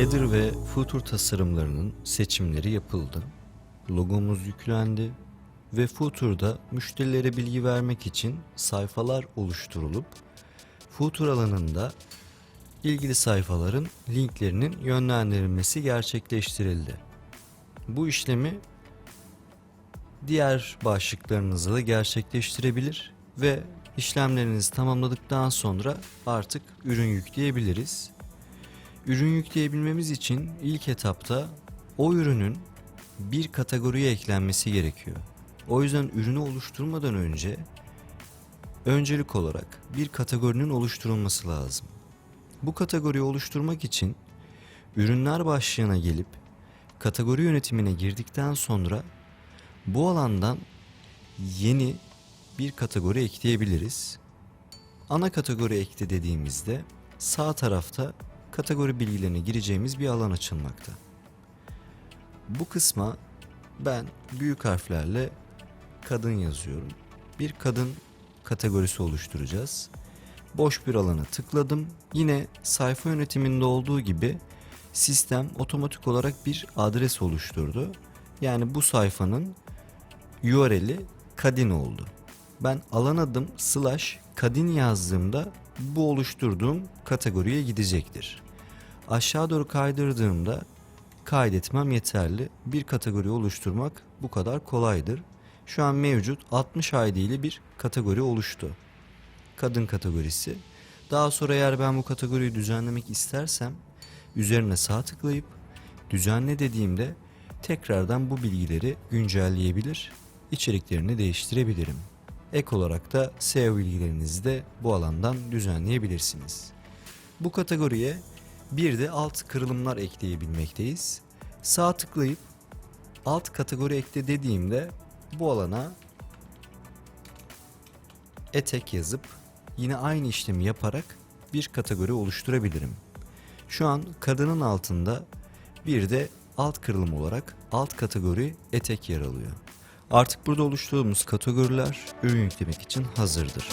Header ve footer tasarımlarının seçimleri yapıldı. Logomuz yüklendi ve footer'da müşterilere bilgi vermek için sayfalar oluşturulup footer alanında ilgili sayfaların linklerinin yönlendirilmesi gerçekleştirildi. Bu işlemi diğer başlıklarınızla da gerçekleştirebilir ve işlemlerinizi tamamladıktan sonra artık ürün yükleyebiliriz. Ürün yükleyebilmemiz için ilk etapta o ürünün bir kategoriye eklenmesi gerekiyor. O yüzden ürünü oluşturmadan önce öncelik olarak bir kategorinin oluşturulması lazım. Bu kategoriyi oluşturmak için ürünler başlığına gelip kategori yönetimine girdikten sonra bu alandan yeni bir kategori ekleyebiliriz. Ana kategori ekle dediğimizde sağ tarafta kategori bilgilerine gireceğimiz bir alan açılmakta. Bu kısma ben büyük harflerle kadın yazıyorum. Bir kadın kategorisi oluşturacağız. Boş bir alana tıkladım. Yine sayfa yönetiminde olduğu gibi sistem otomatik olarak bir adres oluşturdu. Yani bu sayfanın URL'i kadin oldu. Ben alan adım slash kadin yazdığımda bu oluşturduğum kategoriye gidecektir. Aşağı doğru kaydırdığımda kaydetmem yeterli. Bir kategori oluşturmak bu kadar kolaydır. Şu an mevcut 60 ID ile bir kategori oluştu. Kadın kategorisi. Daha sonra eğer ben bu kategoriyi düzenlemek istersem üzerine sağ tıklayıp düzenle dediğimde tekrardan bu bilgileri güncelleyebilir, içeriklerini değiştirebilirim. Ek olarak da SEO bilgilerinizi de bu alandan düzenleyebilirsiniz. Bu kategoriye bir de alt kırılımlar ekleyebilmekteyiz. Sağ tıklayıp alt kategori ekle dediğimde bu alana etek yazıp yine aynı işlemi yaparak bir kategori oluşturabilirim. Şu an kadının altında bir de alt kırılım olarak alt kategori etek yer alıyor. Artık burada oluşturduğumuz kategoriler ürün yüklemek için hazırdır.